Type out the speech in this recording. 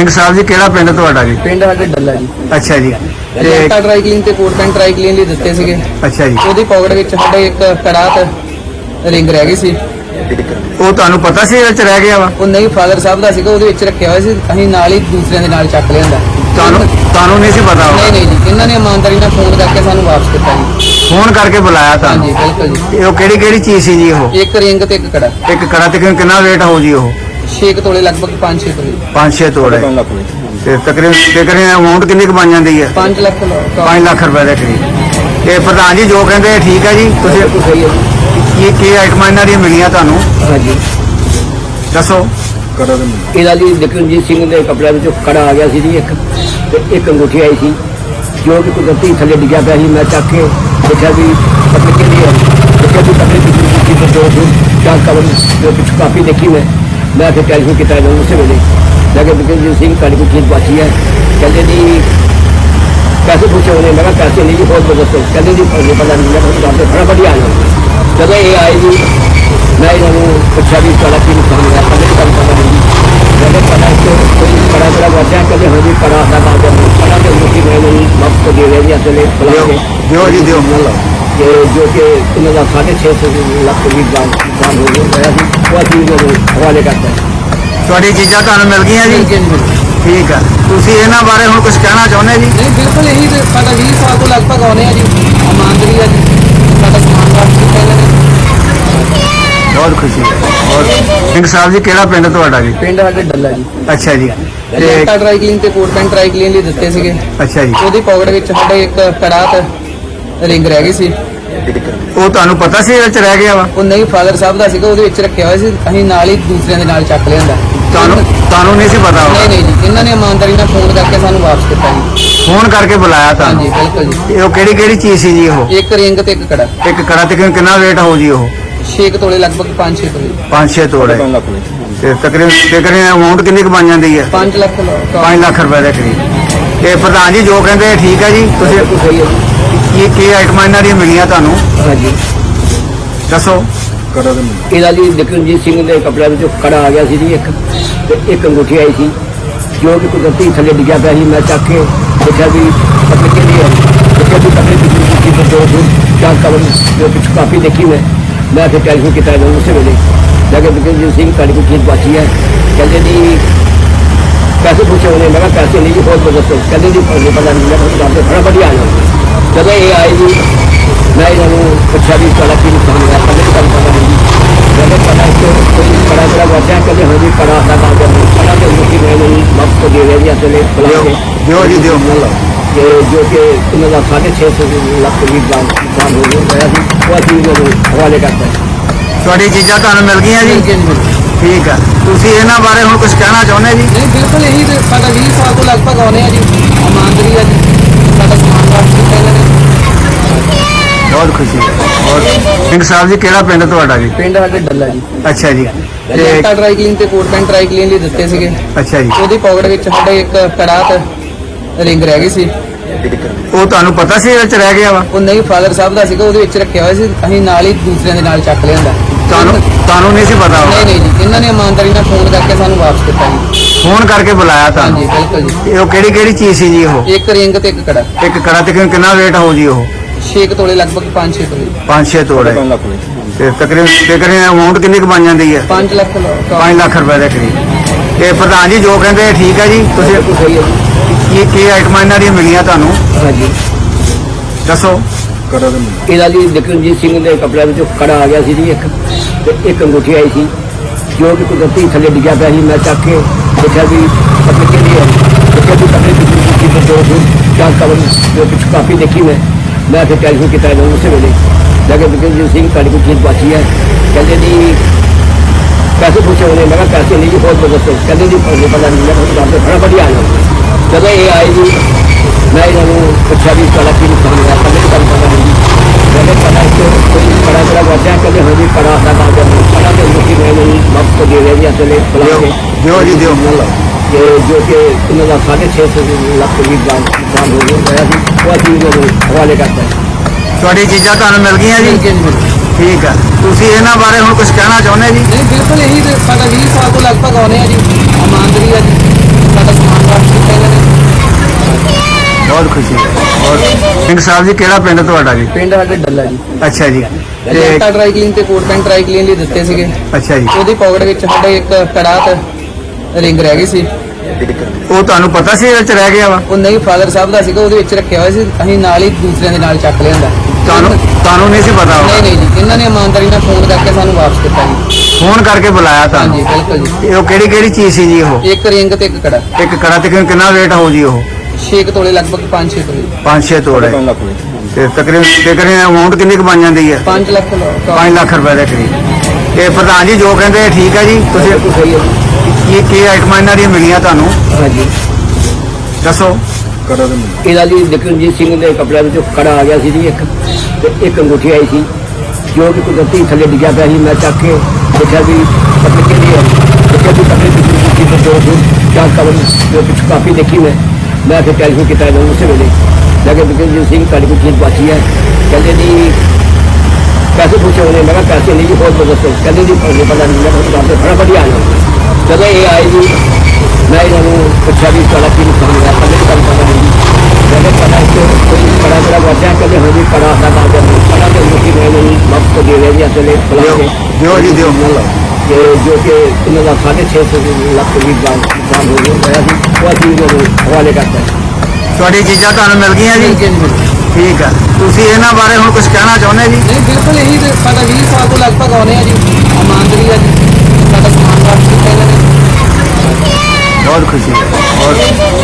ਸਿੰਘ ਸਾਹਿਬ ਜੀ ਕਿਹੜਾ ਪਿੰਡ ਤੁਹਾਡਾ ਜੀ? ਪਿੰਡ ਸਾਡੇ ਡੱਲਾ ਜੀ। ਅੱਛਾ ਜੀ। ਤੇ ਜਨਤਾ ਡਰਾਈ ਕਲੀਨ ਤੇ ਕੋਟ ਪੈਂਟ ਡਰਾਈ ਕਲੀਨ ਲਈ ਦਿੱਤੇ ਸੀਗੇ। ਅੱਛਾ ਜੀ। ਉਹਦੀ ਪਾਕਟ ਵਿੱਚ ਸਾਡੇ ਇੱਕ ਕੜਾ ਤੇ ਰਿੰਗ ਰਹਿ ਗਈ ਸੀ। ਉਹ ਤੁਹਾਨੂੰ ਪਤਾ ਸੀ ਇਹ ਚ ਰਹਿ ਗਿਆ ਵਾ? ਉਹ ਨਹੀਂ ਫਾਦਰ ਸਾਹਿਬ ਦਾ ਸੀਗਾ ਉਹਦੇ ਵਿੱਚ ਰੱਖਿਆ ਹੋਇਆ ਸੀ। ਅਸੀਂ ਨਾਲ ਹੀ ਦੂਸਰਿਆਂ ਦੇ ਨਾਲ ਚੱਕ ਲਿਆਂਦਾ। ਤੁਹਾਨੂੰ ਤੁਹਾਨੂੰ ਨਹੀਂ ਸੀ ਪਤਾ ਨਹੀਂ ਨਹੀਂ ਜੀ ਇਹਨਾਂ ਨੇ ਇਮਾਨਦਾਰੀ ਨਾਲ ਫੋਨ ਕਰਕੇ ਸਾਨੂੰ ਵਾਪਸ ਕੀਤਾ ਜੀ। ਫੋਨ ਕਰਕੇ ਬੁਲਾਇਆ ਹਾਂਜੀ ਤੁਹਾਨੂੰ? ਬਿਲਕੁਲ ਜੀ। ਤੇ ਉਹ ਕਿਹੜੀ ਕਿਹੜੀ ਚੀਜ਼ ਸੀ ਜੀ ਉਹ? ਇੱਕ ਰਿੰਗ ਤੇ ਇੱਕ ਕੜਾ ਇੱਕ ਕੜਾ ਤੇ ਕਿੰਨਾ weight ਹੋ ਜੀ ਉਹ? 6 ਤੋਲੇ ਲਗਭਗ 5-6 ਤੋਲੇ 5-6 ਤੋੜੇ ਤੇ ਤਕਰੀਬਨ ਤਕਰੀਬਨ ਅਮਾਉਂਟ ਕਿੰਨੀ ਕੁ ਬਣ ਜਾਂਦੀ ਹੈ 5 ਲੱਖ ਲਓ 5 ਲੱਖ ਰੁਪਏ ਦੇ ਕਰੀਬ ਤੇ ਪ੍ਰਧਾਨ ਜੀ ਜੋ ਕਹਿੰਦੇ ਇਹ ਠੀਕ ਹੈ ਜੀ ਤੁਸੀਂ ਸਹੀ ਹੈ ਜੀ ਕੀ ਕੀ ਆਈਟਮਾਂ ਇਹਨਾਂ ਦੀਆਂ ਮਿਲੀਆਂ ਤੁਹਾਨੂੰ ਹਾਂਜੀ ਦੱਸੋ ਇਹਦਾ ਜੀ ਵਿਕਰਮਜੀਤ ਸਿੰਘ ਦੇ ਕੱਪੜਿਆਂ ਵਿੱਚੋਂ ਕੜਾ ਆ ਗਿਆ ਸੀ ਜੀ ਇੱਕ ਤੇ ਇੱਕ ਅੰਗੂਠੀ ਆਈ ਸੀ ਜੋ ਕਿ ਕੁਦਰਤੀ ਥੱਲੇ ਡਿੱਗਿਆ ਪਿਆ ਸੀ ਮੈਂ ਚੱਕ ਕੇ ਦੇਖਿਆ ਵੀ ਪਤਾ ਕਿਹਦੀ ਹੈ ਦੇਖਿਆ ਵੀ ਕੱਪੜੇ ਦੀ ਕੁਦਰਤੀ ਤੇ ਦੋ ਦੋ ਚਾਰ ਕਵਰ ਦੇ ਵਿੱਚ ਕਾਫੀ ਦੇਖੀ ਮੈਂ ਮੈਂ ਫਿਰ ਟੈਲੀਫੋਨ ਕੀਤਾ ਇਹਨਾਂ ਨੂੰ ਉਸੇ ਵੇਲੇ ਮੈਂ ਕਿਹਾ ਵਿਕਰਮਜੀਤ ਸਿੰਘ ਤੁਹਾਡੀ ਕੋਈ ਚੀਜ਼ ਬਾਕੀ ਹੈ? ਕਹਿੰਦੇ ਜੀ ਪੈਸੇ ਪੁੱਛੇ ਉਹਨੇ ਮੈਂ ਕਿਹਾ ਪੈਸੇ ਨਹੀਂ ਜੀ ਬਹੁਤ ਬਦਸੋ ਕਹਿੰਦੇ ਜੀ ਪੈਸੇ ਪਤਾ ਨਹੀਂ ਮੈਂ ਕਿਹਾ ਤੁਹਾਡੇ ਬੜਾ ਵਧੀਆ ਆ ਜਾਓ ਜਦੋਂ ਇਹ ਆਏ ਜੀ ਮੈਂ ਇਹਨਾਂ ਨੂੰ ਪੁੱਛਿਆ ਵੀ ਤੁਹਾਡਾ ਕੀ ਨੁਕਸਾਨ ਹੋਇਆ? ਕਹਿੰਦੇ ਤੁਹਾਨੂੰ ਪਤਾ ਨਹੀਂ ਜੀ। ਜਦੋਂ ਪਤਾ ਕਿ ਕੋਈ ਬੜਾ ਬੜਾ ਵਾਚਿਆ ਕਹਿੰਦੇ ਹੋ ਜੀ ਕੜਾ ਦਾ ਬਾਅਦ ਕੜਾ ਦੇ ਮੁਖੀ ਮੈਂ ਨੂੰ ਵਕਤ ਦੇ ਰਹੇ ਜੀ ਅਸਲੇ ਬੁਲਾ ਕੇ। ਦਿਓ ਜੀ ਦਿਓ। ਕਿ ਜੋ ਕਿ ਇਹਨਾਂ ਦਾ 650 ਲੱਖ ਉਹ ਅਸੀਂ ਹਵਾਲੇ ਕਰਤਾ ਤੁਹਾਡੀ ਚੀਜ਼ਾਂ ਤੁਹਾਨੂੰ ਮਿਲ ਗਈਆਂ ਜੀ? ਠੀਕ ਆ। ਤੁਸੀਂ ਇਹਨਾਂ ਬਾਰੇ ਹੁਣ ਕੁਝ ਕਹਿਣਾ ਚਾਹੁੰਦੇ ਜੀ? ਨਹੀਂ ਬਿਲਕੁਲ ਇਹੀ ਤੇ ਸਾਡਾ 20 ਸਾਲ ਤੋਂ ਲਗਭਗ ਆਉਨੇ ਆ ਜੀ। ਇਮਾਨਦਾਰੀ ਆ ਜੀ। ਸਾਡਾ ਸਮਾਨ ਵਾਪਸ ਨੇ ਬਹੁਤ ਖੁਸ਼ੀ ਹੈ ਸਿੰਘ ਸਾਹਿਬ ਜੀ ਕਿਹੜਾ ਪਿੰਡ ਤੁਹਾਡਾ ਜੀ? ਪਿੰਡ ਸਾਡੇ ਡੱਲਾ ਜੀ। ਅੱਛਾ ਜੀ। ਤੇ ਜਨਤਾ ਡਰਾਈ ਕਲੀਨ ਤੇ ਕੋਟ ਪੈਂਟ ਡਰਾਈ ਕਲੀਨ ਲਈ ਦਿੱਤੇ ਸੀਗੇ। ਅੱਛਾ ਜੀ। ਉਹਦੀ ਪਾਕਟ ਵਿੱਚ ਸਾਡੇ ਇੱਕ ਕੜਾ ਤੇ ਰਿੰਗ ਰਹਿ ਗਈ ਸੀ। ਉਹ ਤੁਹਾਨੂੰ ਪਤਾ ਸੀ ਇਹ ਚ ਰਹਿ ਗਿਆ ਵਾ? ਉਹ ਨਹੀਂ ਫਾਦਰ ਸਾਹਿਬ ਦਾ ਸੀਗਾ ਉਹਦੇ ਵਿੱਚ ਰੱਖਿਆ ਹੋਇਆ ਸੀ। ਅਸੀਂ ਨਾਲ ਹੀ ਦੂਸਰਿਆਂ ਦੇ ਨਾਲ ਚੱਕ ਲਿਆਂਦਾ ਤੁਹਾਨੂੰ ਤੁਹਾਨੂੰ ਨਹੀਂ ਸੀ ਪਤਾ ਨਹੀਂ ਨਹੀਂ ਜੀ ਇਹਨਾਂ ਨੇ ਇਮਾਨਦਾਰੀ ਨਾਲ ਫੋਨ ਕਰਕੇ ਸਾਨੂੰ ਵਾਪਸ ਕੀਤਾ ਜੀ। ਫੋਨ ਕਰਕੇ ਬੁਲਾਇਆ ਹਾਂਜੀ ਤੁਹਾਨੂੰ? ਬਿਲਕੁਲ ਜੀ। ਤੇ ਉਹ ਕਿਹੜੀ ਕਿਹੜੀ ਚੀਜ਼ ਸੀ ਜੀ ਉਹ? ਇੱਕ ਰਿੰਗ ਤੇ ਇੱਕ ਕੜਾ। ਇੱਕ ਕੜਾ ਤੇ ਕਿੰਨਾ weight ਹੋ ਜੀ ਉਹ? 6 ਤੋਲੇ ਲਗਭਗ 5-6 ਤੋਲੇ। 5-6 ਤੋੜੇ ਤੇ ਤਕਰੀਬਨ ਤਕਰੀਬਨ ਅਮਾਉਂਟ ਕਿੰਨੀ ਕੁ ਬਣ ਜਾਂਦੀ ਹੈ? 5 ਲੱਖ ਲਓ। 5 ਲੱਖ ਰੁਪਏ ਦੇ ਕਰੀਬ। ਤੇ ਪ੍ਰਧਾਨ ਜੀ ਜੋ ਕਹਿੰਦੇ ਠੀਕ ਹੈ ਜੀ ਤੁਸੀਂ ਸਹੀ ਹੈ ਜੀ। ਕੀ ਕੀ ਆਈਟਮਾਂ ਇਹਨਾਂ ਦੀਆਂ ਮਿਲੀਆਂ ਤੁਹਾਨੂੰ? ਹਾਂਜੀ। ਦੱਸੋ। ਇਹਦਾ ਜੀ ਵਿਕਰਮਜੀਤ ਸਿੰਘ ਦੇ ਕੱਪੜਿਆਂ ਵਿੱਚੋਂ ਕੜਾ ਆ ਗਿਆ ਸੀ ਜੀ ਇੱਕ ਤੇ ਇੱਕ ਅੰਗੂਠੀ ਆਈ ਸੀ। ਜੋ ਕਿ ਕੁਦਰਤੀ ਥੱਲੇ ਡਿੱਗਿਆ ਪਿਆ ਸੀ ਮੈਂ ਚੱਕ ਕੇ ਦੇਖਿਆ ਵੀ ਪਤਾ ਕਿਹਦੀ ਹੈ ਦੇਖਿਆ ਵੀ ਕੱਪੜੇ ਦੀ ਕੁਦਰਤੀ ਤੇ ਦੋ ਦੋ ਚਾਰ ਕਵਰ ਦੇ ਵਿੱਚ ਕਾਫੀ ਦੇਖੀ ਮੈਂ। ਮੈਂ ਫਿਰ ਟੈਲੀਫੋਨ ਕੀਤਾ ਨੂੰ ਉਸੇ ਵੇਲੇ। ਮੈਂ ਕਿਹਾ ਵਿਕਰਮਜੀਤ ਸਿੰਘ ਤੁਹਾਡੀ ਕੋਈ ਚੀਜ਼ ਬਾਕੀ ਹੈ? ਕਹਿੰਦੇ ਜੀ ਪੈਸੇ ਪੁੱਛੇ ਉਹਨੇ ਮੈਂ ਕਿਹਾ ਪੈਸੇ ਨਹੀਂ ਜੀ ਬਹੁਤ ਬਦਸੋ ਕਹਿੰਦੇ ਜੀ ਪੈਸੇ ਪਤਾ ਨਹੀਂ ਮੈਂ ਕਿਹਾ ਤੁਹਾਡੇ ਬੜਾ ਵਧੀਆ ਆ ਜਾਓ ਜਦੋਂ ਇਹ ਆਏ ਜੀ ਮੈਂ ਇਹਨਾਂ ਨੂੰ ਪੁੱਛਿਆ ਵੀ ਤੁਹਾਡਾ ਕੀ ਨੁਕਸਾਨ ਹੋਇਆ ਕਹਿੰਦੇ ਜੀ ਤੁਹਾਨੂੰ ਪਤਾ ਨਹੀਂ ਜੀ ਜਦੋਂ ਪਤਾ ਕਿ ਕੋਈ ਬੜਾ ਬੜਾ ਵਾਚਿਆ ਕਹਿੰਦੇ ਹੋ। ਜੀ ਕੜਾ ਦਾ ਬਾਅਦ ਕੜਾ ਦੇ ਮੁਖੀ ਮੈਂ ਨੂੰ ਵਕਤ ਦੇ ਰਹੇ ਜੀ ਅਸਲੇ ਦਿਓ ਜੀ ਦਿਓ। ਕਿ ਜੋ ਕਿ ਇਹਨਾਂ ਦਾ 650 ਲੱਖ ਵੀ ਦਾਨ ਹੋ ਗਿਆ ਸੀ ਉਹ ਅਸੀਂ ਇਹਨਾਂ ਨੂੰ ਹਵਾਲੇ ਕਰਤਾ ਤੁਹਾਡੀ ਚੀਜ਼ਾਂ ਤੁਹਾਨੂੰ ਮਿਲ ਗਈਆਂ ਜੀ? ਜੀ ਜੀ ਜੀ ਠੀਕ ਆ। ਤੁਸੀਂ ਇਹਨਾਂ ਬਾਰੇ ਹੁਣ ਕੁਝ ਕਹਿਣਾ ਚਾਹੁੰਦੇ ਜੀ? ਨਹੀਂ ਬਿਲਕੁਲ ਇਹੀ ਤੇ ਸਾਡਾ 20 ਸਾਲ ਤੋਂ ਲਗਭਗ ਆਉਨੇ ਆ ਜੀ। ਇਮਾਨਦਾਰੀ ਆ ਜੀ। ਸਾਡਾ ਸਮਾਨ ਵਾਪਸ ਕੀਤਾ ਇਹਨਾਂ ਨੇ ਬਹੁਤ ਖੁਸ਼ੀ। ਹੈ ਬਹੁਤ ਸਿੰਘ ਸਾਹਿਬ ਜੀ ਕਿਹੜਾ ਪਿੰਡ ਤੁਹਾਡਾ ਜੀ? ਪਿੰਡ ਸਾਡੇ ਡੱਲਾ ਜੀ। ਅੱਛਾ ਜੀ। ਤੇ ਜਨਤਾ ਡਰਾਈ ਕਲੀਨ ਤੇ ਕੋਟ ਪੈਂਟ ਡਰਾਈ ਕਲੀਨ ਲਈ ਦਿੱਤੇ ਸੀਗੇ। ਅੱਛਾ ਜੀ। ਉਹਦੀ ਪਾਕਟ ਵਿੱਚ ਸਾਡੇ ਇੱਕ ਕੜਾ ਤੇ ਰਿੰਗ ਰਹਿ ਗਈ ਸੀ। ਉਹ ਤੁਹਾਨੂੰ ਪਤਾ ਸੀ ਇਹ ਚ ਰਹਿ ਗਿਆ ਵਾ? ਉਹ ਨਹੀਂ ਫਾਦਰ ਸਾਹਿਬ ਦਾ ਸੀਗਾ ਉਹਦੇ ਵਿੱਚ ਰੱਖਿਆ ਹੋਇਆ ਸੀ। ਅਸੀਂ ਨਾਲ ਹੀ ਦੂਸਰਿਆਂ ਦੇ ਨਾਲ ਚੱਕ ਲਿਆਂਦਾ। ਤੁਹਾਨੂੰ ਤੁਹਾਨੂੰ ਨਹੀਂ ਸੀ ਪਤਾ ਨਹੀਂ ਨਹੀਂ ਜੀ ਇਹਨਾਂ ਨੇ ਇਮਾਨਦਾਰੀ ਨਾਲ ਫੋਨ ਕਰਕੇ ਸਾਨੂੰ ਵਾਪਸ ਕੀਤਾ ਜੀ। ਫੋਨ ਕਰਕੇ ਬੁਲਾਇਆ ਹਾਂਜੀ ਤੁਹਾਨੂੰ ਬਿਲਕੁਲ ਜੀ। ਉਹ ਕਿਹੜੀ ਕਿਹੜੀ ਚੀਜ਼ ਸੀ ਜੀ ਉਹ? ਇੱਕ ਰਿੰਗ ਤੇ ਇੱਕ ਕੜਾ। ਇੱਕ ਕੜਾ ਤੇ ਕਿੰਨਾ weight ਹੋ ਜੀ ਉਹ? 6 ਤੋਲੇ ਲਗਭਗ 5-6 ਤੋਲੇ। 5-6 ਤੋੜੇ ਤੇ ਤਕਰੀਬਨ ਤਕਰੀਬਨ ਅਮਾਉਂਟ ਕਿੰਨੀ ਕੁ ਬਣ ਜਾਂਦੀ ਹੈ? 5 ਲੱਖ ਲਓ। 5 ਲੱਖ ਰੁਪਏ ਦੇ ਕਰੀਬ। ਤੇ ਪ੍ਰਧਾਨ ਜੀ ਜੋ ਕਹਿੰਦੇ ਇਹ ਠੀਕ ਹੈ ਜੀ ਤੁਸੀਂ ਸਹੀ ਹੈ ਜੀ। ਕੀ ਕੀ ਆਈਟਮਾਂ ਇਹਨਾਂ ਦੀਆਂ ਮਿਲੀਆਂ ਤੁਹਾਨੂੰ? ਹਾਂਜੀ। ਦੱਸੋ। ਇਹਦਾ ਜੀ ਵਿਕਰਮਜੀਤ ਸਿੰਘ ਦੇ ਕੱਪੜਿਆਂ ਵਿੱਚੋਂ ਕੜਾ ਆ ਗਿਆ ਸੀ ਜੀ ਇੱਕ, ਤੇ ਇੱਕ ਅੰਗੂਠੀ ਆਈ ਸੀ, ਜੋ ਕਿ ਕੁਦਰਤੀ ਥੱਲੇ ਡਿੱਗਿਆ ਪਿਆ ਸੀ। ਮੈਂ ਚੱਕ ਕੇ ਦੇਖਿਆ ਵੀ ਪਤਾ ਕਿਹਦੀ ਹੈ ਦੇਖਿਆ ਵੀ ਕੱਪੜੇ ਦੀ ਕੁਦਰਤੀ ਦੋ ਦੋ ਚਾਰ ਕਵਰ ਦੇ ਵਿੱਚ ਕਾਫੀ ਦੇਖੀ ਮੈਂ। ਮੈਂ ਫਿਰ ਟੈਲੀਫੋਨ ਕੀਤਾ ਇਹਨਾਂ ਨੂੰ ਉਸੇ ਵੇਲੇ ਮੈਂ ਕਿਹਾ ਵਿਕਰਮਜੀਤ ਸਿੰਘ, ਤੁਹਾਡੀ ਕੋਈ ਚੀਜ਼ ਬਾਕੀ ਹੈ? ਕਹਿੰਦੇ, ਜੀ, ਪੈਸੇ ਪੁੱਛੇ ਉਹਨੇ ਮੈਂ ਕਿਹਾ, ਪੈਸੇ ਨਹੀਂ ਜੀ ਬਹੁਤ ਬਦਸੋ ਕਹਿੰਦੇ, ਜੀ ਪੈਸੇ ਪਤਾ ਨਹੀਂ ਮੈਂ ਕਿਹਾ ਤੁਹਾਡੇ ਬੜਾ ਵਧੀਆ ਆ ਜਦੋਂ ਇਹ ਆਏ ਜੀ, ਮੈਂ ਇਹਨਾਂ ਨੂੰ ਪੁੱਛਿਆ ਵੀ ਤੁਹਾਡਾ ਕੀ ਨੁਕਸਾਨ ਹੋਇਆ? ਕਹਿੰਦੇ ਜੀ ਤੁਹਾਨੂੰ ਪਤਾ ਨਹੀਂ ਜੀ? ਜਦੋਂ ਪਤਾ ਕਿ ਕੋਈ ਬੜਾ ਬੜਾ ਵਾਚਿਆ ਕਹਿੰਦੇ ਹੋ ਜੀ ਕੜਾ ਦਾ ਬਾਅਦ ਕੜਾ ਦੇ ਮੁਖੀ ਮੈਂ ਨੂੰ ਵਕਤ ਦੇ ਰਹੇ ਜੀ ਅਸਲੇ ਬੁਲਾ ਦਿਓ ਕੇ ਦਿਓ ਜੀ ਦਿਓ ਕਿ ਜੋ ਕਿ ਇਹਨਾਂ ਦਾ 650 ਲੱਖ ਵੀ ਦਾਨ ਦਾਨ ਹੋ ਗਿਆ ਸੀ ਉਹ ਅਸੀਂ ਇਹਨਾਂ ਨੂੰ ਹਵਾਲੇ ਕਰਤਾ ਤੁਹਾਡੀ ਚੀਜ਼ਾਂ ਤੁਹਾਨੂੰ ਮਿਲ ਗਈਆਂ। ਜੀ ਜੀ ਜੀ ਜੀ ਠੀਕ ਆ ਤੁਸੀਂ ਇਹਨਾਂ ਬਾਰੇ ਹੁਣ ਕੁਝ ਕਹਿਣਾ ਚਾਹੁੰਦੇ ਜੀ? ਨਹੀਂ ਬਿਲਕੁਲ ਇਹੀ ਤੇ ਸਾਡਾ 20 ਸਾਲ ਤੋਂ ਲਗਭਗ ਆਉਨੇ ਆ ਜੀ। ਇਮਾਨਦਾਰੀ ਆ ਜੀ। ਸਾਡਾ ਸਮਾਨ ਖੁਸ਼ੀ ਹੈ ਬਹੁਤ ਸਿੰਘ ਸਾਹਿਬ ਜੀ ਕਿਹੜਾ ਪਿੰਡ ਤੁਹਾਡਾ ਜੀ? ਪਿੰਡ ਸਾਡੇ ਡੱਲਾ ਜੀ। ਅੱਛਾ ਜੀ। ਤੇ ਜੈਂਟਾ ਡਰਾਈ ਕਲੀਨ ਤੇ ਕੋਟ ਪੈਂਟ ਡਰਾਈ ਕਲੀਨ ਲਈ ਦਿੱਤੇ ਸੀਗੇ। ਅੱਛਾ ਜੀ। ਉਹਦੀ ਪਾਕਟ ਵਿੱਚ ਸਾਡੇ ਇੱਕ ਕੜਾ ਤੇ ਰਿੰਗ ਰਹਿ ਗਈ ਸੀ। ਉਹ ਤੁਹਾਨੂੰ ਪਤਾ ਸੀ ਇਹ ਚ ਰਹਿ ਗਿਆ ਵਾ? ਉਹ ਨਹੀਂ ਫਾਦਰ ਸਾਹਿਬ ਦਾ ਸੀਗਾ ਉਹਦੇ ਵਿੱਚ ਰੱਖਿਆ ਹੋਇਆ ਸੀ। ਅਸੀਂ ਨਾਲ ਹੀ ਦੂਸਰਿਆਂ ਦੇ ਨਾਲ ਚੱਕ ਲਿਆਂਦਾ। ਤੁਹਾਨੂੰ ਤੁਹਾਨੂੰ ਨਹੀਂ ਸੀ ਪਤਾ ਨਹੀਂ ਨਹੀਂ ਜੀ ਇਹਨਾਂ ਨੇ ਇਮਾਨਦਾਰੀ ਨਾਲ ਫੋਨ ਕਰਕੇ ਸਾਨੂੰ ਵਾਪਸ ਕੀਤਾ ਜੀ। ਫੋਨ ਕਰਕੇ ਬੁਲਾਇਆ ਹਾਂਜੀ ਤੁਹਾਨੂੰ? ਬਿਲਕੁਲ ਜੀ। ਇਹ ਉਹ ਕਿਹੜੀ ਕਿਹੜੀ ਚੀਜ਼ ਸੀ ਜੀ ਉਹ? ਇੱਕ ਰਿੰਗ ਤੇ ਇੱਕ ਕੜਾ ਇੱਕ ਕੜਾ ਤੇ ਕਿੰਨਾ weight ਹੋ ਜੀ ਉਹ? 6 ਤੋਲੇ ਲਗਭਗ 5-6 ਤੋਲੇ 5-6 ਤੋੜੇ ਤੇ ਤਕਰੀਬਨ ਤਕਰੀਬਨ ਅਮਾਉਂਟ ਕਿੰਨੀ ਕੁ ਬਣ ਜਾਂਦੀ ਹੈ 5 ਲੱਖ ਲਓ 5 ਲੱਖ ਰੁਪਏ ਦੇ ਕਰੀਬ ਤੇ ਪ੍ਰਧਾਨ ਜੀ ਜੋ ਕਹਿੰਦੇ ਇਹ ਠੀਕ ਹੈ ਜੀ ਤੁਸੀਂ ਬਿਲਕੁਲ ਸਹੀ ਹੈ ਕੀ ਕੀ ਆਈਟਮਾਂ ਇਹਨਾਂ ਦੀਆਂ ਮਿਲੀਆਂ ਤੁਹਾਨੂੰ ਹਾਂਜੀ ਦੱਸੋ ਇਹਦਾ ਜੀ ਸਿੰਘ ਦੇ ਕੱਪੜਿਆਂ ਵਿੱਚੋਂ ਕੜਾ ਆ ਗਿਆ ਸੀ ਜੀ ਇੱਕ ਤੇ ਇੱਕ ਅੰਗੂਠੀ ਆਈ ਸੀ ਜੋ ਕਿ ਕੁਦਰਤੀ ਥੱਲੇ ਡਿੱਗਿਆ ਪਿਆ ਸੀ ਮੈਂ ਚੱਕ ਕੇ ਦੇਖਿਆ ਵੀ ਕੱਪੜੇ ਕਿਹੜੀ ਹੈ ਦੇਖਿਆ ਵੀ ਦੀ ਕੁਦਰਤੀ ਤੇ ਦੋ ਦੋ ਚਾਰ ਕਵਰ ਜੋ ਕੁਛ ਕਾਫੀ ਦੇਖੀ ਮੈਂ ਮੈਂ ਫਿਰ ਟੈਲੀਫੋਨ ਕੀਤਾ ਇਹਨਾਂ ਨੂੰ ਉਸੇ ਵੇਲੇ। ਮੈਂ ਕਿਹਾ ਵਿਕਰਮਜੀਤ ਸਿੰਘ ਤੁਹਾਡੀ ਕੋਈ ਚੀਜ਼ ਬਾਕੀ ਹੈ। ਕਹਿੰਦੇ ਜੀ ਪੈਸੇ ਪੁੱਛੇ ਉਹਨੇ ਮੈਂ ਕਿਹਾ ਪੈਸੇ ਨਹੀਂ ਜੀ ਬਹੁਤ ਦੱਸੋ। ਕਹਿੰਦੇ ਜੀ ਪੈਸੇ ਪਤਾ ਨਹੀਂ ਮੈਂ ਕਿਹਾ ਤੁਹਾਡੇ ਬੜਾ ਵਧੀਆ ਆ ਜਦੋਂ ਇਹ ਆਏ ਜੀ ਮੈਂ ਇਹਨਾਂ ਨੂੰ ਪੁੱਛਿਆ ਵੀ ਤੁਹਾਡਾ ਕੀ ਨੁਕਸਾਨ ਹੋਇਆ ਜੀ ਤੁਹਾਨੂੰ ਪਤਾ ਨਹੀਂ। ਜੀ ਕਿਹਾ ਪਤਾ ਕਿ ਕੋਈ ਬੜਾ ਬੜਾ ਵਾਚਿਆ ਕਹਿੰਦੇ ਹਾਂ ਜੀ ਕੜਾ ਸਾਡਾ ਕਰਦੇ ਕੜਾ ਦੇ ਮੁਖੀ ਮੈਂ ਇਹਨੂੰ ਵਾਪਸ ਕਰ ਦੇ ਰਿਹਾ ਜੀ ਅਸਲੇ ਬੁਲਾ ਕੇ। ਦਿਓ ਜੀ, ਦਿਓ। ਤੇ ਜੋ ਕਿ ਇਹਨਾਂ ਦਾ 6.5 ਲੱਖ ਦੀ ਦਾਮ ਹੋ ਗਿਆ ਹੋਇਆ ਸੀ ਉਹ ਅਸੀਂ ਇਹਨਾਂ ਨੂੰ ਹਵਾਲੇ ਕਰਤਾ ਤੁਹਾਡੀ ਚੀਜ਼ਾਂ ਤੁਹਾਨੂੰ ਮਿਲ ਗਈਆਂ ਜੀ? ਜੀ ਨਹੀਂ ਠੀਕ ਆ ਤੁਸੀਂ ਇਹਨਾਂ ਬਾਰੇ ਹੁਣ ਕੁਝ ਕਹਿਣਾ ਚਾਹੁੰਦੇ ਜੀ? ਬਿਲਕੁਲ ਇਹੀ ਤੇ ਸਾਡਾ 20 ਸਾਲ ਤੋਂ ਲਗਭਗ ਆਉਨੇ ਆ ਜੀ। ਇਮਾਨਦਾਰੀ ਆ ਜੀ। ਸਾਡਾ ਸਮਾਨ ਵਾਪਸ ਕੀਤਾ ਇਹਨਾਂ ਨੇ। ਬਹੁਤ ਖੁਸ਼ੀ ਹੈ ਬਹੁਤ